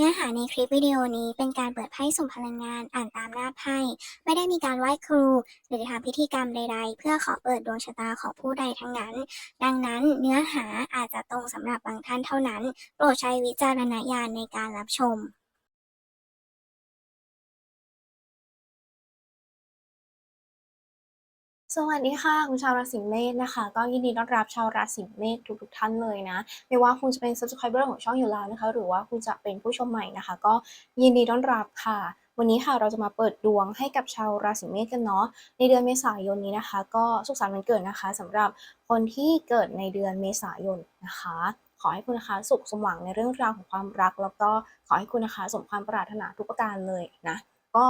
เนื้อหาในคลิปวิดีโอนี้เป็นการเปิดไพ่สุ่มพลังงานอ่านตามหน้าไพ่ ไม่ได้มีการไหว้ครู หรือทำพิธีกรรมใด ๆ เพื่อขอเปิดดวงชะตาของผู้ใดทั้งนั้น ดังนั้นเนื้อหาอาจจะตรงสำหรับบางท่านเท่านั้น โปรดใช้วิจารณญาณในการรับชม สวัสดีค่ะ คุณชาวราศีเมษนะคะ ก็ยินดีต้อนรับชาวราศีเมษทุกๆท่านเลยนะ ไม่ว่าคุณจะเป็น subscriber ของช่องอยู่แล้วนะคะ หรือว่าคุณจะเป็นผู้ชมใหม่นะคะ ก็ยินดีต้อนรับค่ะ วันนี้ค่ะเราจะมาเปิดดวงให้กับชาวราศีเมษกันเนาะในเดือนเมษายนนี้นะคะ ก็สุขสันต์วันเกิดนะคะสำหรับคนที่เกิดในเดือนเมษายนนะคะ ขอให้คุณนะคะสุขสมหวังในเรื่องราวของความรัก แล้วก็ขอให้คุณนะคะสมความปรารถนาทุกประการเลยนะ ก็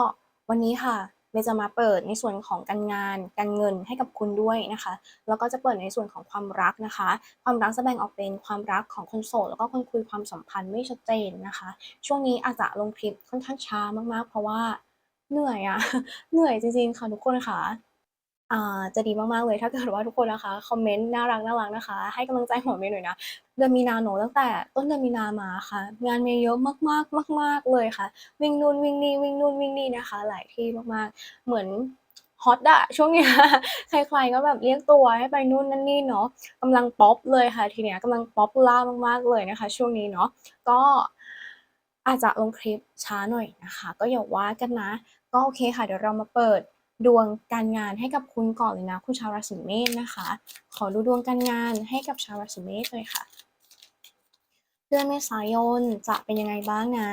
วันนี้ค่ะ เมย์จะมาเปิดในส่วนของการงาน การเงินให้กับคุณด้วยนะคะ แล้วก็จะเปิดในส่วนของความรักนะคะ ความรักจะแบ่งออกเป็นความรักของคนโสดแล้วก็คนคุยความสัมพันธ์ไม่ชัดเจนนะคะ ช่วงนี้อาจจะลงคลิปค่อนข้างช้ามากๆ เพราะว่าเหนื่อยอะเหนื่อยจริงๆค่ะทุกคนค่ะอ่า จะดีมากๆเลยถ้าเกิดว่าทุกคนนะคะคอมเมนต์น่ารักน่ารักนะคะ ให้กำลังใจหัวเมย์หน่อยนะเดือนมีนาหนูตั้งแต่ต้นเดือนมีนามาค่ะ งานเมย์เยอะมากๆมาก ๆเลยค่ะ วิ่งนู่นวิ่งนี่วิ่งนู่นวิ่งนี่นะคะ หลายที่มากๆ เหมือนฮอตอะช่วงเนี้ยใครๆก็แบบเรียกตัวให้ไปนู่นนั่นนี่เนาะกำลังป๊อปเลยค่ะ ทีเนี้ยกำลังป๊อปล่ามากๆเลยนะคะ ช่วงนี้เนาะก็อาจจะลงคลิปช้าหน่อยนะคะ ก็อย่าว่ากันนะ ก็โอเคค่ะเดี๋ยวเรามาเปิด ดวงการงานให้กับคุณก่อนเลยนะ คุณชาวราศีเมษนะคะ ขอดูดวงการงานให้กับชาวราศีเมษเลยค่ะเดือนเมษายนจะเป็นยังไงบ้างนะ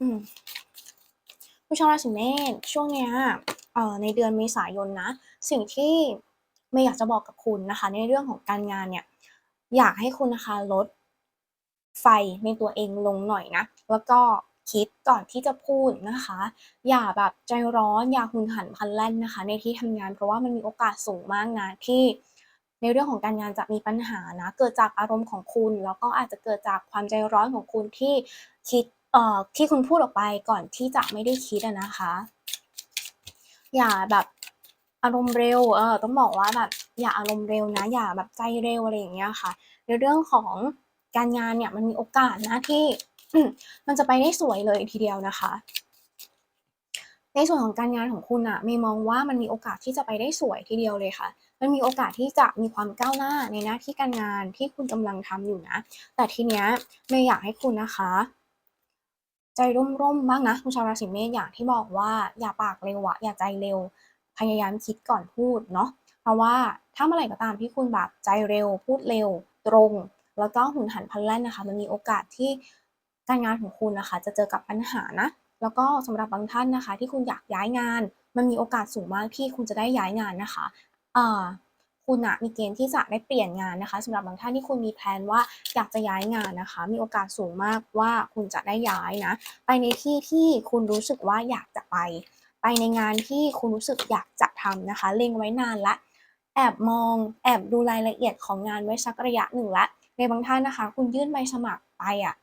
อืมผู้ชาวราศีเมษช่วงเนี้ยเอ่อในเดือนเมษายนนะ สิ่งที่ไม่อยากจะบอกกับคุณนะคะ ในเรื่องของการงานเนี่ย อยากให้คุณนะคะลดไฟในตัวเองลงหน่อยนะ แล้วก็ คิดก่อนที่จะพูดนะคะ อย่าแบบใจร้อนอย่าหุนหันพลันแล่นนะคะ ในที่ทำงานเพราะว่ามันมีโอกาสสูงมากนะที่ในเรื่องของการงานจะมีปัญหานะ เกิดจากอารมณ์ของคุณ แล้วก็อาจจะเกิดจากความใจร้อนของคุณที่คิดเอ่อที่คุณพูดออกไปก่อนที่จะไม่ได้คิดนะคะ อย่าแบบอารมณ์เร็วเออต้องบอกว่าแบบอย่าอารมณ์เร็วนะ อย่าแบบใจเร็วอะไรอย่างเงี้ยค่ะ ในเรื่องของการงานเนี่ยมันมีโอกาสนะที่ มันจะไปได้สวยเลยทีเดียวนะคะ ในส่วนของการงานของคุณอะเมย์มองว่ามันมีโอกาสที่จะไปได้สวยทีเดียวเลยค่ะ มันมีโอกาสที่จะมีความก้าวหน้าในหน้าที่การงานที่คุณกำลังทำอยู่นะ แต่ทีเนี้ยเมย์อยากให้คุณนะคะใจร่มๆบ้างนะคุณชาวราศีเมษอย่างที่บอกว่าอย่าปากเร็วอะอย่าใจเร็ว พยายามคิดก่อนพูดเนาะเพราะว่าถ้าเมื่อไหร่ก็ตามที่คุณแบบใจเร็ว พูดเร็ว ตรง แล้วก็หุนหันพลันแล่นนะคะ มันมีโอกาสที่ การงานของคุณนะคะ จะเจอกับปัญหานะ แล้วก็สำหรับบางท่านนะคะ ที่คุณอยากย้ายงาน มันมีโอกาสสูงมากที่คุณจะได้ย้ายงานนะคะอ่าคุณอะมีเกณฑ์ที่จะได้เปลี่ยนงานนะคะสำหรับบางท่านที่คุณมีแผนว่าอยากจะย้ายงานนะคะ มีโอกาสสูงมากว่าคุณจะได้ย้ายนะ ไปในที่ที่คุณรู้สึกว่าอยากจะไป ไปในงานที่คุณรู้สึกอยากจะทำนะคะ เล็งไว้นานละ แอบมอง แอบดูรายละเอียดของงานไว้สักระยะหนึ่งละ ในบางท่านนะคะ คุณยื่นใบสมัครไปอะ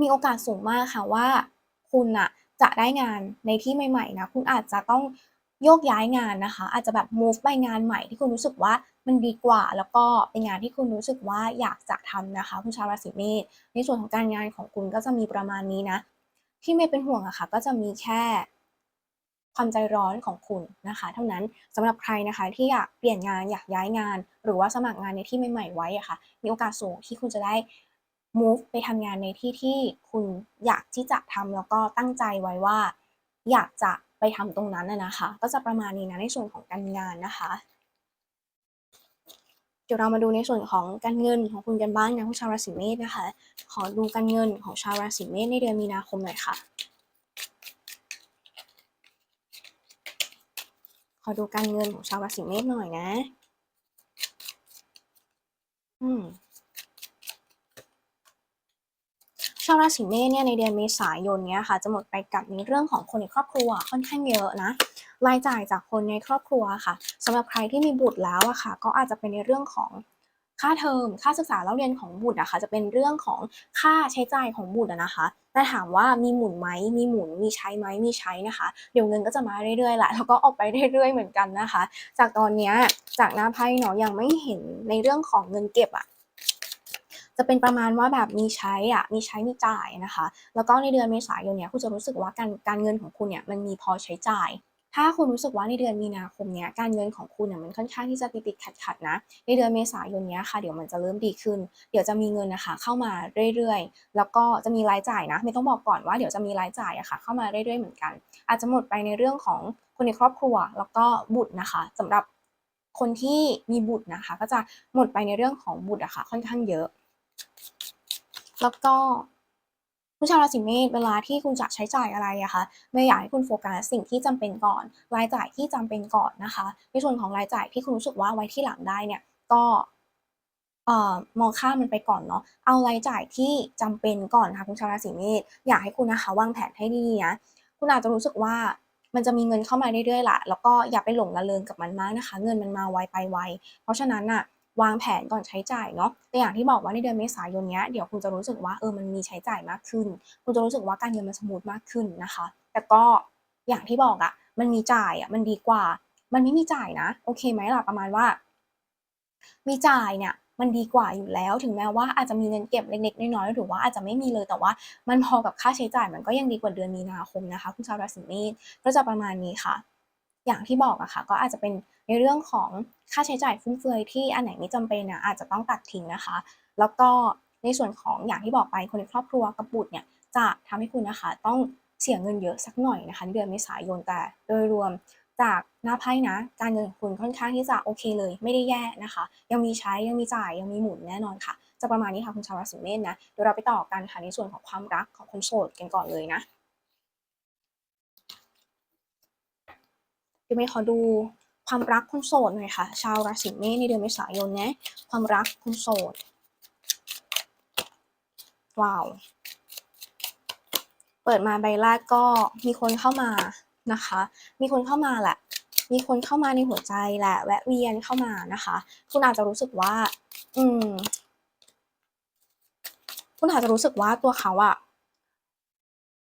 มีโอกาสสูงมากค่ะว่า คุณน่ะจะได้งานในที่ใหม่ๆนะคุณอาจจะต้องโยกย้ายงานนะคะ อาจจะแบบ move ไปงานใหม่ที่คุณรู้สึกว่ามันดีกว่า แล้วก็เป็นงานที่คุณรู้สึกว่าอยากจะทำนะคะคุณชาวราศีเมษในส่วนของการงานของคุณก็จะมีประมาณนี้นะ ที่เมย์เป็นห่วงอะค่ะก็จะมีแค่ความใจร้อนของคุณนะคะ เท่านั้นสำหรับใครนะคะที่อยากเปลี่ยนงานอยากย้ายงาน หรือว่าสมัครงานในที่ใหม่ๆไว้อะค่ะมีโอกาสสูงที่คุณจะได้ move ไปทำงานในที่ที่คุณอยากที่จะทำแล้วก็ตั้งใจไว้ว่า อยากจะไปทำตรงนั้นนะนะคะ ก็จะประมาณนี้นะในส่วนของการงานนะคะ เดี๋ยวเรามาดูในส่วนของการเงินของคุณกันบ้างนะคุณชาวราศีเมษนะคะ ขอดูการเงินของชาวราศีเมษในเดือนมีนาคมหน่อยค่ะ ขอดูการเงินของชาวราศีเมษหน่อยนะ อืม ชาวราศีเมษเนี่ยในเดือนเมษายนเนี้ยค่ะจะหมดไปกับในเรื่องของคนในครอบครัวค่อนข้างเยอะนะรายจ่ายจากคนในครอบครัวค่ะสำหรับใครที่มีบุตรแล้วอะค่ะ ก็อาจจะเป็นในเรื่องของค่าเทอมค่าศึกษาเล่าเรียนของบุตรอะค่ะจะเป็นเรื่องของค่าใช้จ่ายของบุตรนะคะแต่ถามว่ามีหมุนไหมมีหมุนมีใช้ไหมมีใช้นะคะ เดี๋ยวเงินก็จะมาเรื่อยๆแหละแล้วก็ออกไปเรื่อยๆเหมือนกันนะคะ จากตอนเนี้ยจากหน้าไพ่เนาะยังไม่เห็นในเรื่องของเงินเก็บอะ จะเป็นประมาณว่าแบบมีใช้อะมีใช้มีจ่ายนะคะ แล้วก็ในเดือนเมษายนเนี้ยคุณจะรู้สึกว่าการการเงินของคุณเนี่ยมันมีพอใช้จ่าย ถ้าคุณรู้สึกว่าในเดือนมีนาคมเนี้ยการเงินของคุณเนี่ยมันค่อนข้างที่จะติดติดขัดขัดๆนะ ในเดือนเมษายนเนี้ยค่ะเดี๋ยวมันจะเริ่มดีขึ้น เดี๋ยวจะมีเงินนะคะเข้ามาเรื่อยๆ แล้วก็จะมีรายจ่ายนะ ไม่ต้องบอกก่อนว่าเดี๋ยวจะมีรายจ่ายอะค่ะเข้ามาเรื่อยๆเหมือนกัน อาจจะหมดไปในเรื่องของคนในครอบครัว แล้วก็บุตรนะคะสำหรับคนที่มีบุตรนะคะ ก็จะหมดไปในเรื่องของบุตรอะค่ะค่อนข้างเยอะ แล้วก็ผู้ชาวราศีเมษเวลาที่คุณจะใช้จ่ายอะไรอะคะไม่อยากให้คุณโฟกัสสิ่งที่จำเป็นก่อน รายจ่ายที่จำเป็นก่อนนะคะ ในส่วนของรายจ่ายที่คุณรู้สึกว่าไว้ที่หลังได้เนี่ยก็อมองข้ามมันไปก่อนเนาะ เอารายจ่ายที่จำเป็นก่อนค่ะคุณชาวราศีเมษอยากให้คุณนะคะวางแผนให้ดีนะ คุณอาจจะรู้สึกว่ามันจะมีเงินเข้ามาเรื่อยๆละแล้วก็อย่าไปหลงระเริงกับมันมากนะคะ เงินมันมาไวไปไว เพราะฉะนั้นน่ะ วางแผนก่อนใช้จ่ายเนาะแต่อย่างที่บอกว่าในเดือนเมษายนเนี้ยเดี๋ยวคุณจะรู้สึกว่าเออมันมีใช้จ่ายมากขึ้น คุณจะรู้สึกว่าการเงินมันสมูทมากขึ้นนะคะ แต่ก็อย่างที่บอกอะ่ะมันมีจ่ายอะมันดีกว่า มันไม่มีจ่ายนะ โอเคไหมล่ะประมาณว่า มีจ่ายเนี่ยมันดีกว่าอยู่แล้วถึงแม้ว่าอาจจะมีเงินเก็บเล็กๆน้อยๆหรือว่าอาจจะไม่มีเลยแต่ว่า มันพอกับค่าใช้จ่ายมันก็ยังดีกว่าเดือนมีนาคมนะคะ คุณชาวราศีเมษก็จะประมาณนี้ค่ะ อย่างที่บอกอะค่ะ ก็อาจจะเป็นในเรื่องของค่าใช้จ่ายฟุ่มเฟือยที่อันไหนไม่จำเป็นอะอาจจะต้องตัดทิ้งนะคะ แล้วก็ในส่วนของอย่างที่บอกไปคนในครอบครัวกับบุตรเนี่ยจะทำให้คุณนะคะ ต้องเสียเงินเยอะสักหน่อยนะคะในเดือนเมษายนแต่โดยรวมจากหน้าไพ่นะ การเงินของคุณค่อนข้างที่จะโอเคเลย ไม่ได้แย่นะคะ ยังมีใช้ยังมีจ่ายยังมีหมุนแน่นอนค่ะ จะประมาณนี้ค่ะคุณชาวราศีเมษนะเดี๋ยวเราไปต่อกันค่ะในส่วนของความรักของคนโสดกันก่อนเลยนะ เดี๋ยวเมย์ขอดูความรักคนโสดหน่อยค่ะ ชาวราศีเมษในเดือนเมษายนนะความรักคนโสดว้าว เปิดมาใบแรกก็มีคนเข้ามานะคะ มีคนเข้ามาแหละ มีคนเข้ามาในหัวใจแหละ แวะเวียนเข้ามานะคะ คุณอาจจะรู้สึกว่า อืม คุณอาจจะรู้สึกว่าตัวเขาอะ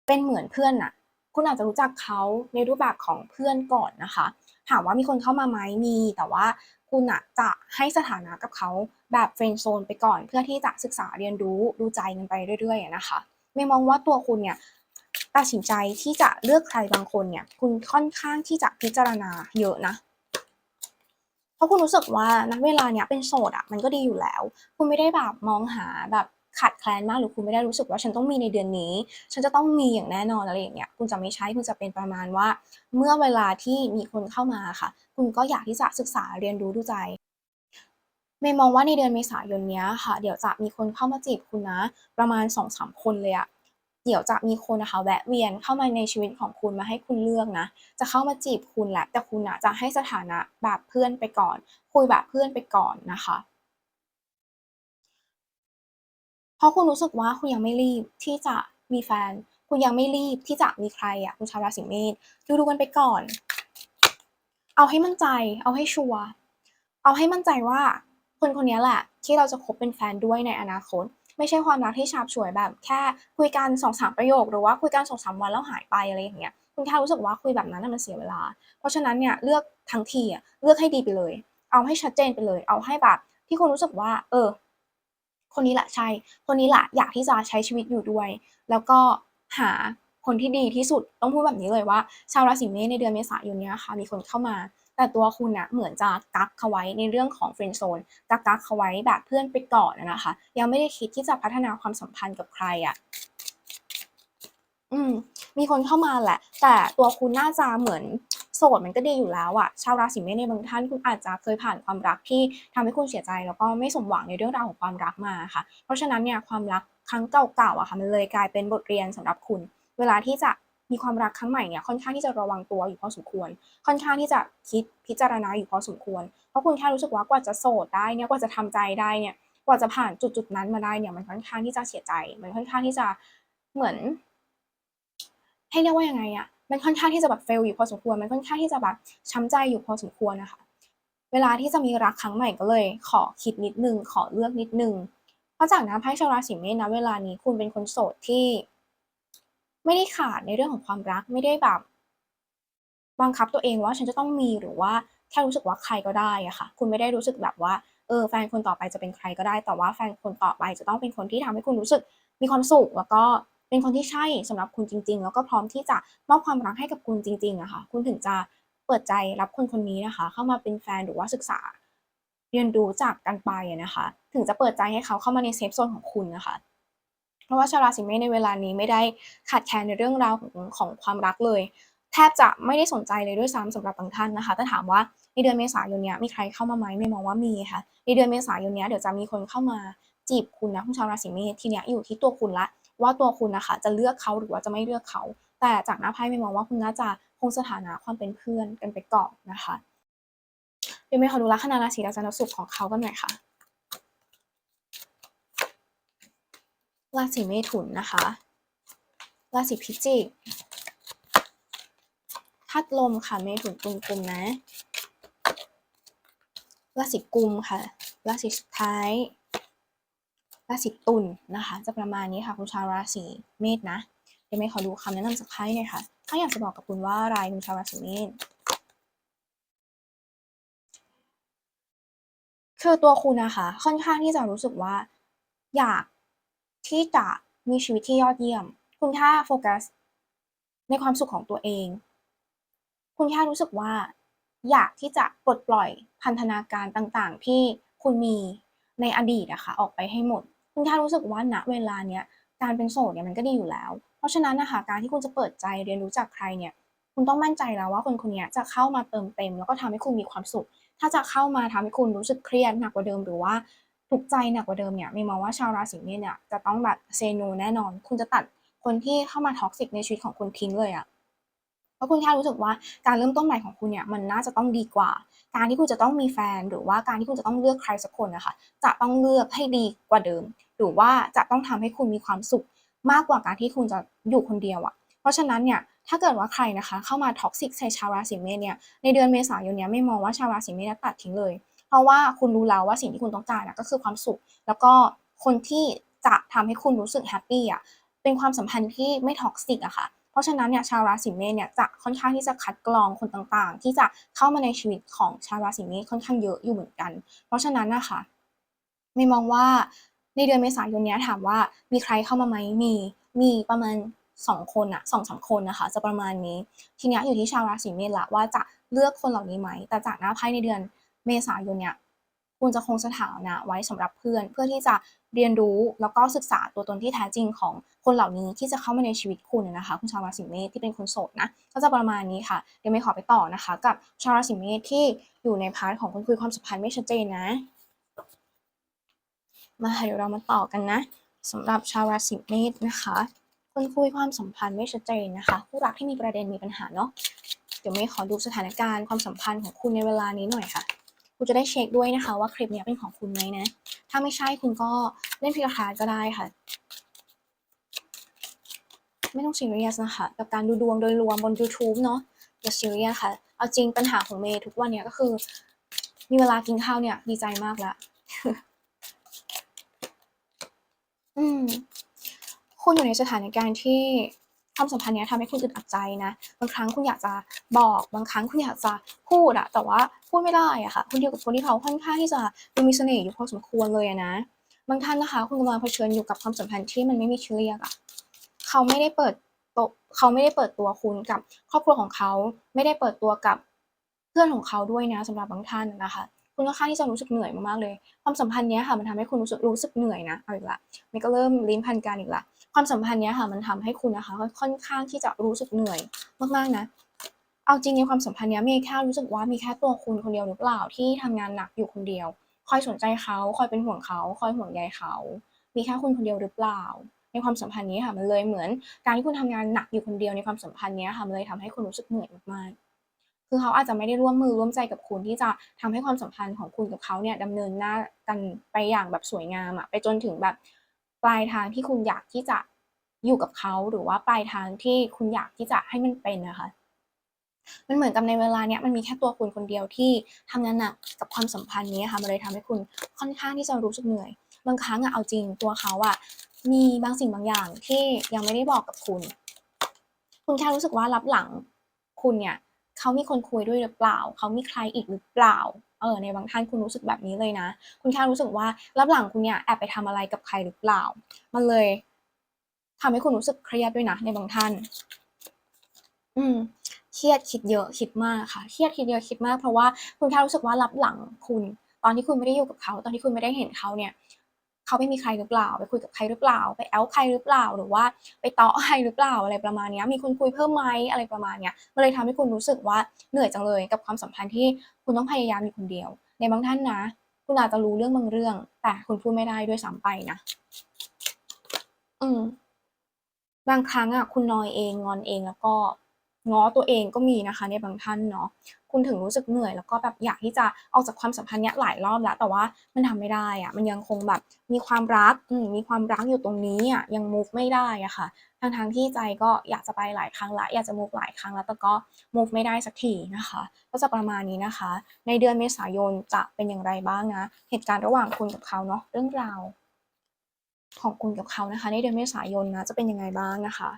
เป็นเหมือนเพื่อนอะ คุณอาจจะรู้จักเขาในรูปแบบของเพื่อนก่อนนะคะ ถามว่ามีคนเข้ามาไหมมี แต่ว่าคุณอะจะให้สถานะกับเขาแบบเฟรนด์โซนไปก่อน เพื่อที่จะศึกษาเรียนรู้ดูใจกันไปเรื่อยๆนะคะ ไม่มองว่าตัวคุณเนี่ยตัดสินใจที่จะเลือกใครบางคนเนี่ย คุณค่อนข้างที่จะพิจารณาเยอะนะเพราะคุณรู้สึกว่าณเวลาเนี้ยเป็นโสดอะมันก็ดีอยู่แล้ว คุณไม่ได้แบบมองหาแบบ ขาดแคลนมากหรือคุณไม่ได้รู้สึกว่าฉันต้องมีในเดือนนี้ ฉันจะต้องมีอย่างแน่นอนอะไรอย่างเงี้ยคุณจะไม่ใช่คุณจะเป็นประมาณว่า เมื่อเวลาที่มีคนเข้ามาค่ะ คุณก็อยากที่จะศึกษาเรียนรู้ดูใจเมย์มองว่าในเดือนเมษายนเนี้ยค่ะ เดี๋ยวจะมีคนเข้ามาจีบคุณนะ ประมาณ2อสามคนเลยอะเดี๋ยวจะมีคนนะคะแวะเวียนเข้ามาในชีวิตของคุณมาให้คุณเลือกนะ จะเข้ามาจีบคุณแหละแต่คุณอะจะให้สถานะแบบเพื่อนไปก่อน คุยแบบเพื่อนไปก่อนนะคะ เพราะคุณรู้สึกว่าคุณยังไม่รีบที่จะมีแฟน คุณยังไม่รีบที่จะมีใครอะคุณชาวราศีเมษดูดูกันไปก่อน เอาให้มั่นใจ เอาให้ชัวร์เอาให้มั่นใจว่าคนคนนี้แหละ ที่เราจะคบเป็นแฟนด้วยในอนาคต ไม่ใช่ความรักที่ฉาบฉวยแบบ แค่คุยกันสองสามประโยค หรือว่าคุยกันสองสามวันแล้วหายไปอะไรอย่างเงี้ยคุณแค่รู้สึกว่าคุยแบบนั้นมันเสียเวลา เพราะฉะนั้นเนี่ยเลือกทั้งทีอะเลือกให้ดีไปเลย เอาให้ชัดเจนไปเลย เอาให้แบบที่คุณรู้สึกว่า เออ คนนี้แหละใช่ คนนี้แหละอยากที่จะใช้ชีวิตอยู่ด้วย แล้วก็หาคนที่ดีที่สุดต้องพูดแบบนี้เลยว่า ชาวราศีเมษในเดือนเมษายนนี้ค่ะมีคนเข้ามา แต่ตัวคุณนะเหมือนจะกักเขาไว้ในเรื่องของเฟรนด์โซนกักกักเขาไว้แบบเพื่อนไปก่อนนะคะ ยังไม่ได้คิดที่จะพัฒนาความสัมพันธ์กับใครอะ่ะอืมมีคนเข้ามาแหละ แต่ตัวคุณน่าจะเหมือน โสดมันก็ดีอยู่แล้วอะชาวราศีเมษในบางท่านคุณอาจจะเคยผ่านความรักที่ทำให้คุณเสียใจ แล้วก็ไม่สมหวังในเรื่องราวของความรักมาค่ะ เพราะฉะนั้นเนี่ยความรักครั้งเก่าๆอะค่ะมันเลยกลายเป็นบทเรียนสำหรับคุณ เวลาที่จะมีความรักครั้งใหม่เนี่ยค่อนข้างที่จะระวังตัวอยู่พอสมควร ค่อนข้างที่จะคิดพิจารณาอยู่พอสมควร เพราะคุณแค่รู้สึกว่ากว่าจะโสดได้เนี่ยกว่าจะทำใจได้เนี่ยกว่าจะผ่านจุดๆนั้นมาได้เนี่ยมันค่อนข้างที่จะเสียใจ มันค่อนข้างที่จะเหมือน ให้เรียกว่ายังไงอะ มันค่อนข้างที่จะแบบเฟลอยู่พอสมควร มันค่อนข้างที่จะแบบช้ำใจอยู่พอสมควรนะคะ เวลาที่จะมีรักครั้งใหม่ก็เลย ขอคิดนิดนึง ขอเลือกนิดนึง เพราะจากน้ำไพ่ชาวราศีเมษนะเวลานี้คุณเป็นคนโสดที่ ไม่ได้ขาดในเรื่องของความรักไม่ได้แบบบังคับตัวเองว่าฉันจะต้องมีหรือว่าแค่รู้สึกว่าใครก็ได้อะค่ะ คุณไม่ได้รู้สึกแบบว่าเออแฟนคนต่อไปจะเป็นใครก็ได้ แต่ว่าแฟนคนต่อไปจะต้องเป็นคนที่ทำให้คุณรู้สึกมีความสุขแล้วก็ เป็นคนที่ใช่สำหรับคุณจริง ๆ แล้วก็พร้อมที่จะมอบความรักให้กับคุณจริงๆอะค่ะคุณถึงจะเปิดใจรับคนคนนี้นะคะ เข้ามาเป็นแฟนหรือว่าศึกษา เรียนรู้จากกันไปนะคะ ถึงจะเปิดใจให้เขาเข้ามาในเซฟโซนของคุณนะคะเพราะว่าชาวราศีเมษในเวลานี้ไม่ได้ขาดแคลนในเรื่องราวของของความรักเลย แทบจะไม่ได้สนใจเลยด้วยซ้ำสำหรับบางท่านนะคะแต่ถามว่าในเดือนเมษายนนี้มีใครเข้ามาไหมไม่มองว่ามีค่ะ ในเดือนเมษายนนี้เดี๋ยวจะมีคนเข้ามาจีบคุณนะคุณชาวราศีเมษทีเนี้ยอยู่ที่ตัวคุณละ ว่าตัวคุณนะคะจะเลือกเขาหรือว่าจะไม่เลือกเขา แต่จากหน้าไพ่ไม่มองว่าคุณน่าจะคงสถานะความเป็นเพื่อนกันไปก่อนนะคะเดี๋ยวไม่ขอดูลัคนาราศีดาวจันทร์สุขของเขากันหน่อยค่ะราศีเมถุนนะคะราศีพิจิกธาตุลมค่ะเมถุนตุลกุมนะราศีกุมค่ะราศีสุดท้าย ราศีตุลนะคะ จะประมาณนี้ค่ะคุณชาวราศีเมษนะเดี๋ยวไม่ขอดูคำแนะนำจากไพ่หน่อยค่ะถ้าอยากจะบอกกับคุณว่าอะไรคุณชาวราศีเมษคือตัวคุณนะคะ ค่อนข้างที่จะรู้สึกว่า อยากที่จะมีชีวิตที่ยอดเยี่ยม คุณค่โฟกัส ในความสุขของตัวเอง คุณค่รู้สึกว่า อยากที่จะปลดปล่อยพันธนาการต่างๆ ที่คุณมีในอดีตอะคะออกไปให้หมด คุณแค่รู้สึกว่าณเวลาเนี้ยการเป็นโสดเนี่ยมันก็ดีอยู่แล้ว เพราะฉะนั้นนะคะการที่คุณจะเปิดใจเรียนรู้จากใครเนี่ย คุณต้องมั่นใจแล้วว่าคนคนนี้จะเข้ามาเติมเต็ม แล้วก็ทำให้คุณมีความสุข ถ้าจะเข้ามาทำให้คุณรู้สึกเครียดหนักกว่าเดิมหรือว่าทุกใจหนักกว่าเดิมเนี่ยมีมองว่าชาวราศีเมษเนี่ยจะต้องแบบเซโนแน่นอน คุณจะตัดคนที่เข้ามาท็อกซิกในชีวิตของคุณทิ้งเลยอะ เพราะคุณแค่รู้สึกว่าการเริ่มต้นใหม่ของคุณเนี่ยมันน่าจะต้องดีกว่า การที่คุณจะต้องมีแฟน หรือว่าการที่คุณจะต้องเลือกใครสักคนนะคะจะต้องเลือกให้ดีกว่าเดิม หรือว่าจะต้องทำให้คุณมีความสุขมากกว่าการที่คุณจะอยู่คนเดียวอะเพราะฉะนั้นเนี่ยถ้าเกิดว่าใครนะคะ เข้ามาท็อกซิกใส่ชาวราศีเมษเนี่ยในเดือนเมษายนเนี้ยไม่มองว่าชาวราศีเมษตัดทิ้งเลย เพราะว่าคุณรู้แล้วว่าสิ่งที่คุณต้องการอะก็คือความสุข แล้วก็คนที่จะทำให้คุณรู้สึกแฮปปี้อะเป็นความสัมพันธ์ที่ไม่ท็อกซิกอะค่ะ เพราะฉะนั้นเนี่ยชาวราศีเมษเนี่ยจะค่อนข้างที่จะคัดกรองคนต่างๆ ที่จะเข้ามาในชีวิตของชาวราศีเมษค่อนข้างเยอะอยู่เหมือนกัน เพราะฉะนั้นนะคะไม่มองว่าในเดือนเมษายนนี้ถามว่ามีใครเข้ามาไหมมีมีประมาณสองคนอะสองสามคนนะคะ จะประมาณนี้ ทีนี้อยู่ที่ชาวราศีเมษละว่าจะเลือกคนเหล่านี้ไหม แต่จากหน้าไพ่ในเดือนเมษายนเนี่ย คุณจะคงสถานะไว้สำหรับเพื่อน เพื่อที่จะเรียนรู้แล้วก็ศึกษาตัวตนที่แท้จริงของคนเหล่านี้ที่จะเข้ามาในชีวิตคุณนะคะ คุณชาวราศีเมษที่เป็นคนโสดนะก็จะประมาณนี้ค่ะ เดี๋ยวไม่ขอไปต่อนะคะ กับชาวราศีเมษที่อยู่ในพาร์ทของคนคุยความสัมพันธ์ไม่ชัดเจนนะ มาเดี๋ยวเรามาต่อกันนะสำหรับชาวราศีเมษนะคะ คนคุยความสัมพันธ์ไม่ชัดเจนนะคะคู่รักที่มีประเด็นมีปัญหาเนาะเดี๋ยวไม่ขอดูสถานการณ์ความสัมพันธ์ของคุณในเวลานี้หน่อยค่ะ คุณจะได้เช็คด้วยนะคะว่าคลิปนี้เป็นของคุณไหมนะ ถ้าไม่ใช่คุณก็เล่นพิลาร์ก็ได้ค่ะ ไม่ต้องซีเรียสนะคะ กับการดูดวงโดยรวมบน YouTube เนาะอย่าซีเรียสค่ะ เอาจริงปัญหาของเมย์ทุกวันเนี้ยก็คือ มีเวลากินข้าวเนี่ยดีใจมากละอืมคุณอยู่ในสถานการณ์ที่ ความสัมพันธ์เนี้ยทำให้คุณอึดอัดใจนะบางครั้งคุณอยากจะบอกบางครั้งคุณอยากจะพูดอะแต่ว่าพูดไม่ได้อะค่ะคุณอยู่กับคนที่เขาค่อนข้างที่จะดูมีเสน่ห์อยู่พอสมควรเลยนะบางท่านนะคะ คุณกำลังเผชิญอยู่กับความสัมพันธ์ที่มันไม่มีชื่อเรียกอะเขาไม่ได้เปิดโตะเขาไม่ได้เปิดตัวคุณกับครอบครัวของเขาไม่ได้เปิดตัวกับเพื่อนของเขาด้วยนะสำหรับบางท่านนะคะคุณค่อนข้างที่จะรู้สึกเหนื่อยมากๆเลย ความสัมพันธ์เนี้ยค่ะมันทำให้คุณรู้สึกรู้สึกเหนื่อยนะเอาอีกละมันก็เริ่มลิ้นพันกันอีกละ ความสัมพันธ์เนี้ยค่ะมันทำให้คุณนะคะค่อนข้างที่จะรู้สึกเหนื่อยมากๆนะ เอาจริงในความสัมพันธ์เนี้ยมีแค่รู้สึกว่ามีแค่ตัวคุณคนเดียวหรือเปล่าที่ทำงานหนักอยู่คนเดียว คอยสนใจเขาคอยเป็นห่วงเขาคอยห่วงใยเขา มีแค่คุณคนเดียวหรือเปล่า ในความสัมพันธ์นี้ค่ะมันเลยเหมือนการที่คุณทำงานหนักอยู่คนเดียวในความสัมพันธ์เนี้ยค่ะมันเลยทำให้คุณรู้สึกเหนื่อยมากๆคือเขาอาจจะไม่ได้ร่วมมือร่วมใจกับคุณที่จะทำให้ความสัมพันธ์ของคุณกับเขาเนี่ยดำเนินหน้ากันไปอย่างแบบสวยงามอะไปจนถึงแบบ ปลายทางที่คุณอยากที่จะอยู่กับเขาหรือว่าปลายทางที่คุณอยากที่จะให้มันเป็นนะคะ มันเหมือนกับในเวลาเนี้ยมันมีแค่ตัวคุณคนเดียวที่ทำงานหนักกับความสัมพันธ์นี้ค่ะมันเลยทำให้คุณค่อนข้างที่จะรู้สึกเหนื่อย บางครั้งอะเอาจริงตัวเขาอะมีบางสิ่งบางอย่างที่ยังไม่ได้บอกกับคุณ คุณแค่รู้สึกว่ารับหลังคุณเนี่ยเขามีคนคุยด้วยหรือเปล่า เขามีใครอีกหรือเปล่า เออในบางท่านคุณรู้สึกแบบนี้เลยนะ คุณแค่รู้สึกว่ารับหลังคุณเนี่ยแอบไปทำอะไรกับใครหรือเปล่า มันเลยทำให้คุณรู้สึกเครียดด้วยนะ ในบางท่าน อืมเครียดคิดเยอะคิดมากค่ะเครียดคิดเยอะคิดมากเพราะว่าคุณแค่รู้สึกว่ารับหลังคุณ ตอนที่คุณไม่ได้อยู่กับเขา ตอนที่คุณไม่ได้เห็นเขาเนี่ย เขาไม่มีใครหรือเปล่า ไปคุยกับใครหรือเปล่า ไปแอลใครหรือเปล่า หรือว่าไปเตาะใครหรือเปล่าอะไรประมาณนี้มีคนคุยเพิ่มไหมอะไรประมาณนี้มันเลยทำให้คุณรู้สึกว่าเหนื่อยจังเลยกับความสัมพันธ์ที่คุณต้องพยายามอยู่คนเดียว ในบางท่านนะ คุณอาจจะรู้เรื่องบางเรื่อง แต่คุณพูดไม่ได้ด้วยซ้ำไปนะ อืมบางครั้งอะคุณนอยเองงอนเองแล้วก็ ง้อตัวเองก็มีนะคะในบางท่านเนาะคุณถึงรู้สึกเหนื่อยแล้วก็แบบอยากที่จะออกจากความสัมพันธ์เนี้ยหลายรอบแล้ว แต่ว่ามันทำไม่ได้อะมันยังคงแบบมีความรักมีความรักอยู่ตรงนี้อะยัง move ไม่ได้อะค่ะทั้งทั้งๆที่ใจก็อยากจะไปหลายครั้งละอยากจะ move หลายครั้งแล้วแต่ก็ move ไม่ได้สักทีนะคะ ก็จะประมาณนี้นะคะ ในเดือนเมษายนจะเป็นอย่างไรบ้างนะ เหตุการณ์ระหว่างคุณกับเขาเนาะเรื่องราว ของคุณกับเขานะคะ ในเดือนเมษายนนะจะเป็นยังไงบ้างนะคะ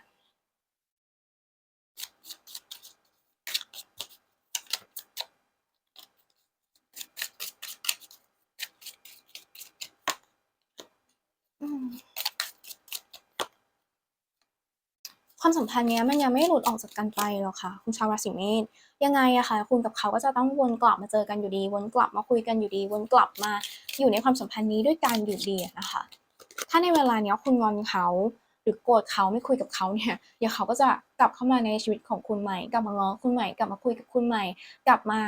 ความสัมพันธ์เนี้ยมันยังไม่หลุดออกจากกันไปหรอกค่ะ คุณชาวราศีเมษยังไงอะคะคุณกับเขาก็จะต้องวนกลับมาเจอกันอยู่ดี วนกลับมาคุยกันอยู่ดี วนกลับมา อยู่ในความสัมพันธ์นี้ด้วยกันอยู่ดีนะคะ ถ้าในเวลาเนี้ยคุณงอนเขาหรือโกรธเขาไม่คุยกับเขาเนี่ยเดี๋ยวเขาก็จะกลับเข้ามาในชีวิตของคุณใหม่ กลับมาง้อคุณใหม่ กลับมาคุยกับคุณใหม่ กลับมา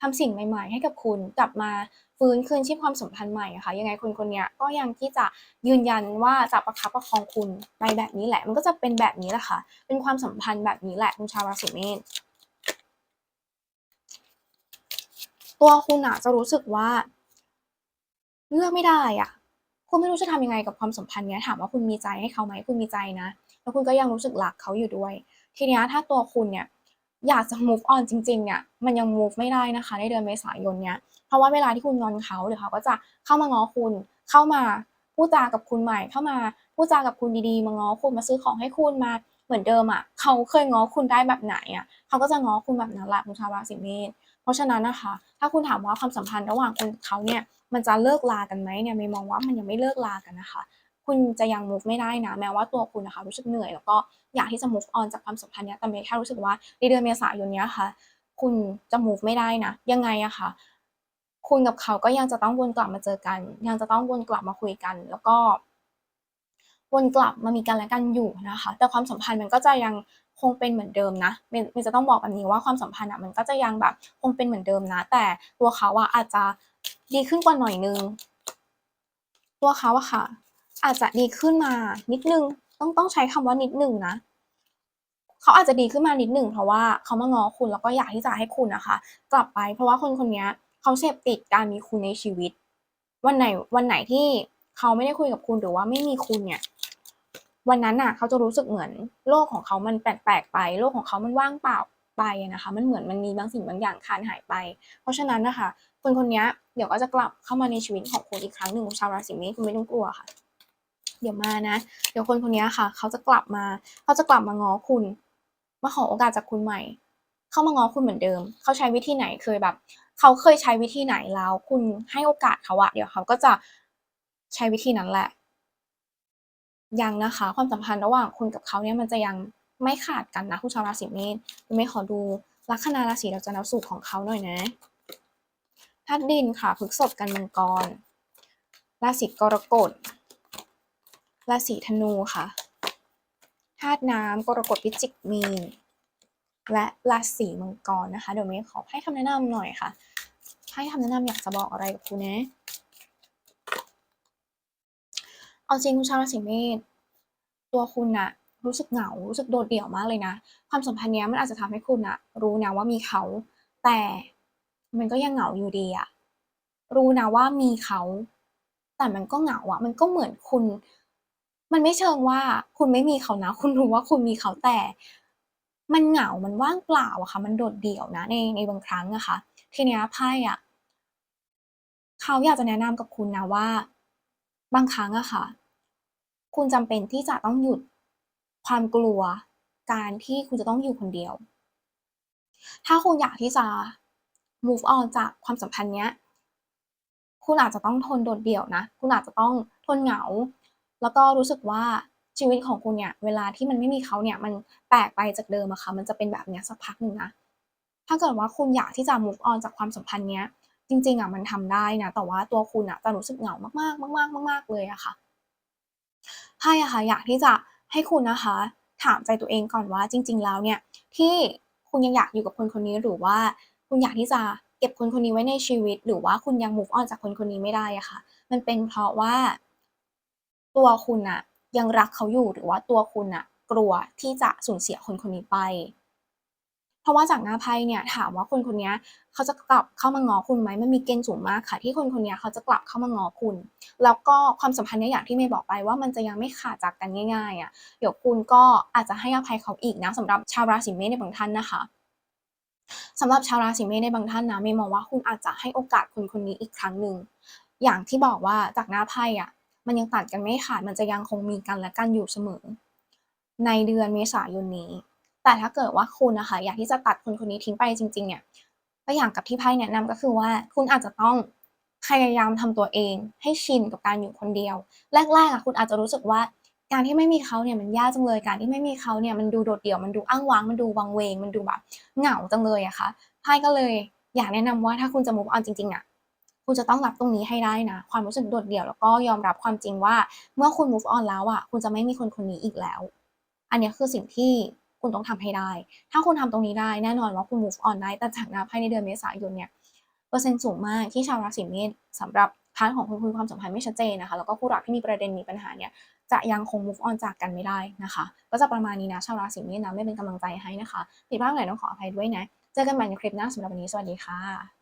ทำสิ่งใหม่ ๆ ให้กับคุณกลับมาฟื้นคืนชีพความสัมพันธ์ใหม่อะค่ะยังไงคนคนนี้ก็ยังที่จะยืนยันว่าจะประคับประคองคุณไปแบบนี้แหละ มันก็จะเป็นแบบนี้แหละค่ะ เป็นความสัมพันธ์แบบนี้แหละคุณชาวราศีเมษตัวคุณอะจะรู้สึกว่าเลือกไม่ได้อะคุณไม่รู้จะทำยังไงกับความสัมพันธ์เนี้ยถามว่าคุณมีใจให้เขาไหมคุณมีใจนะ แล้วคุณก็ยังรู้สึกรักเขาอยู่ด้วย ทีนี้ถ้าตัวคุณเนี่ย อยากจะ move on จริงๆเนี่ยมันยัง move ไม่ได้นะคะ ในเดือนเมษายนเนี้ยเพราะว่าเวลาที่คุณงอนเขาเดี๋ยวเขาก็จะเข้ามาง้อคุณ เข้ามาพูดจากับคุณใหม่ เข้ามาพูดจากับคุณดีๆ มาง้อคุณมาซื้อของให้คุณมาเหมือนเดิมอะเขาเคยง้อคุณได้แบบไหนอะเขาก็จะง้อคุณแบบนั้นแหละคุณชาวราศีเมษเพราะฉะนั้นนะคะ ถ้าคุณถามว่าความสัมพันธ์ระหว่างคุณเขาเนี่ยมันจะเลิกลากันไหมเนี่ยเมย์มองว่ามันยังไม่เลิกลากันนะคะ คุณจะยัง move ไม่ได้นะ แม้ว่าตัวคุณนะคะรู้สึกเหนื่อยแล้วก็อยากที่จะ move on จากความสัมพันธ์เนี้ยแต่เมย์แค่รู้สึกว่าในเดือนเมษายนเนี้ยค่ะ คุณจะ move ไม่ได้นะ ยังไงอะค่ะ คุณกับเขาก็ยังจะต้องวนกลับมาเจอกัน ยังจะต้องวนกลับมาคุยกัน แล้วก็วนกลับมามีกันและกันอยู่นะคะ แต่ความสัมพันธ์มันก็จะยังคงเป็นเหมือนเดิมนะเมย์เมย์จะต้องบอกแบบนี้ว่าความสัมพันธ์อะมันก็จะยังแบบคงเป็นเหมือนเดิมนะ แต่ตัวเขาอะอาจจะดีขึ้นกว่าหน่อยนึง ตัวเขาอะค่ะ อาจจะดีขึ้นมานิดนึง ต้องต้องใช้คำว่านิดนึงนะเขาอาจจะดีขึ้นมานิดหนึ่งเพราะว่าเขามาง้อคุณแล้วก็อยากที่จะให้คุณนะคะกลับไป เพราะว่าคนคนนี้เขาเสพติดการมีคุณในชีวิต วันไหนวันไหนที่เขาไม่ได้คุยกับคุณหรือว่าไม่มีคุณเนี่ย วันนั้นน่ะ เขาจะรู้สึกเหมือน โลกของเขามันแปลกๆไป โลกของเขามันว่างเปล่าไปนะคะ มันเหมือนมันมีบางสิ่งบางอย่างขาดหายไป เพราะฉะนั้นนะคะคนคนนี้เดี๋ยวก็จะกลับเข้ามาในชีวิตของคุณอีกครั้งหนึ่งชาวราศีเมษคุณไม่ต้องกลัวค่ะ เดี๋ยวมานะ เดี๋ยวคนคนนี้ค่ะ เขาจะกลับมา เขาจะกลับมาง้อคุณ มาขอโอกาสจากคุณใหม่ เข้ามาง้อคุณเหมือนเดิม เขาใช้วิธีไหนเคยแบบ เขาเคยใช้วิธีไหนแล้ว คุณให้โอกาสเขาอะเดี๋ยวเขาก็จะใช้วิธีนั้นแหละ ยังนะคะ ความสัมพันธ์ระหว่างคุณกับเขาเนี่ยมันจะยังไม่ขาดกันนะคุณชาวราศีเมษไม่ขอดูลัคนาราศีดาวจันทร์ดาวศุกร์ของเขาหน่อยนะธาตุดินค่ะพฤกษภกันมังกรราศีกรกฎ ราศีธนูค่ะธาตุน้ำกรกฎพิจิกมีนและราศีมังกรนะคะ เดี๋ยวเมย์ขอให้คำแนะนำหน่อยค่ะ ให้คำแนะนำอยากจะบอกอะไรกับคุณนะ เอาจริงคุณชาวราศีเมษตัวคุณน่ะรู้สึกเหงา รู้สึกโดดเดี่ยวมากเลยนะ ความสัมพันธ์เนี้ยมันอาจจะทำให้คุณน่ะรู้นะว่ามีเขา แต่มันก็ยังเหงาอยู่ดีอะรู้นะว่ามีเขา แต่มันก็เหงาอะมันก็เหมือนคุณ มันไม่เชิงว่าคุณไม่มีเขานะ คุณรู้ว่าคุณมีเขาแต่ มันเหงา มันว่างเปล่าอะค่ะ มันโดดเดี่ยวนะในในบางครั้งอะค่ะ ทีเนี้ยไพ่อะเขาอยากจะแนะนำกับคุณนะว่า บางครั้งอะค่ะ คุณจำเป็นที่จะต้องหยุดความกลัว การที่คุณจะต้องอยู่คนเดียว ถ้าคุณอยากที่จะ move on จากความสัมพันธ์เนี้ย คุณอาจจะต้องทนโดดเดี่ยวนะ คุณอาจจะต้องทนเหงา แล้วก็รู้สึกว่าชีวิตของคุณเนี่ยเวลาที่มันไม่มีเขาเนี่ยมันแปลกไปจากเดิมอะค่ะมันจะเป็นแบบเนี้ยสักพักหนึ่งนะถ้าเกิดว่าคุณอยากที่จะ move on จากความสัมพันธ์เนี้ยจริงๆอะมันทำได้นะแต่ว่าตัวคุณน่ะจะรู้สึกเหงามากๆมากๆมากๆเลยอะค่ะไพ่อะค่ะอยากที่จะให้คุณนะคะ ถามใจตัวเองก่อนว่าจริง ๆ แล้วเนี่ยที่คุณยังอยากอยู่กับคนคนนี้หรือว่า คุณอยากที่จะเก็บคนคนนี้ไว้ในชีวิต หรือว่าคุณยัง move on จากคนคนนี้ไม่ได้อะค่ะ มันเป็นเพราะว่า ตัวคุณน่ะยังรักเขาอยู่หรือว่าตัวคุณน่ะกลัวที่จะสูญเสียคนคนนี้ไป เพราะว่าจากหน้าไพ่เนี่ยถามว่าคนคนนี้เขาจะกลับเข้ามาง้อคุณไหมมันมีเกณฑ์สูงมากค่ะ ที่คนคนนี้เขาจะกลับเข้ามาง้อคุณ แล้วก็ความสัมพันธ์เนี้ยอย่างที่เมย์บอกไปว่ามันจะยังไม่ขาดจากกันง่าย ๆอะเดี๋ยวคุณก็อาจจะให้อภัยเขาอีกนะสำหรับชาวราศีเมษในบางท่านนะคะสำหรับชาวราศีเมษในบางท่านนะเมย์มองว่าคุณอาจจะให้โอกาสคนคนนี้อีกครั้งหนึ่งอย่างที่บอกว่าจากหน้าไพ่อะ มันยังตัดกันไม่ขาดมันจะยังคงมีกันและกันอยู่เสมอ ในเดือนเมษายนนี้ แต่ถ้าเกิดว่าคุณนะคะอยากที่จะตัดคนคนนี้ทิ้งไปจริง ๆ เนี่ยก็อย่างกับที่ไพ่แนะนำก็คือว่าคุณอาจจะต้องพยายามทำตัวเอง ให้ชินกับการอยู่คนเดียว แรกๆอะคุณอาจจะรู้สึกว่าการที่ไม่มีเขาเนี่ยมันยากจังเลยการที่ไม่มีเขาเนี่ยมันดูโดดเดี่ยวมันดูอ้างว้างมันดูวังเวง มันดูแบบเหงาจังเลยอะค่ะไพ่ก็เลยอยากแนะนำว่าถ้าคุณจะ move on จริงๆอะ คุณจะต้องรับตรงนี้ให้ได้นะ ความรู้สึกโดดเดี่ยวแล้วก็ยอมรับความจริงว่าเมื่อคุณ move on แล้วอะคุณจะไม่มีคนคนนี้อีกแล้ว อันนี้คือสิ่งที่คุณต้องทำให้ได้ ถ้าคุณทำตรงนี้ได้แน่นอนว่าคุณ move on ได้แต่จากน้าไพ่ในเดือนเมษายนเนี่ยเปอร์เซ็นต์สูงมากที่ชาวราศีเมษสำหรับพาร์ตของคุณคือความสัมพันธ์ไม่ชัดเจนนะคะแล้วก็คู่รักที่มีประเด็นมีปัญหาเนี่ยจะยังคง move on จากกันไม่ได้นะคะ ก็จะประมาณนี้นะชาวราศีเมษนะเมย์เป็นกำลังใจให้นะคะผิดพลาดไหนต้องขออภัยด้วยนะเจอกันใหม่ในคลิปหน้าสำหรับวันนี้สวัสดีค่ะ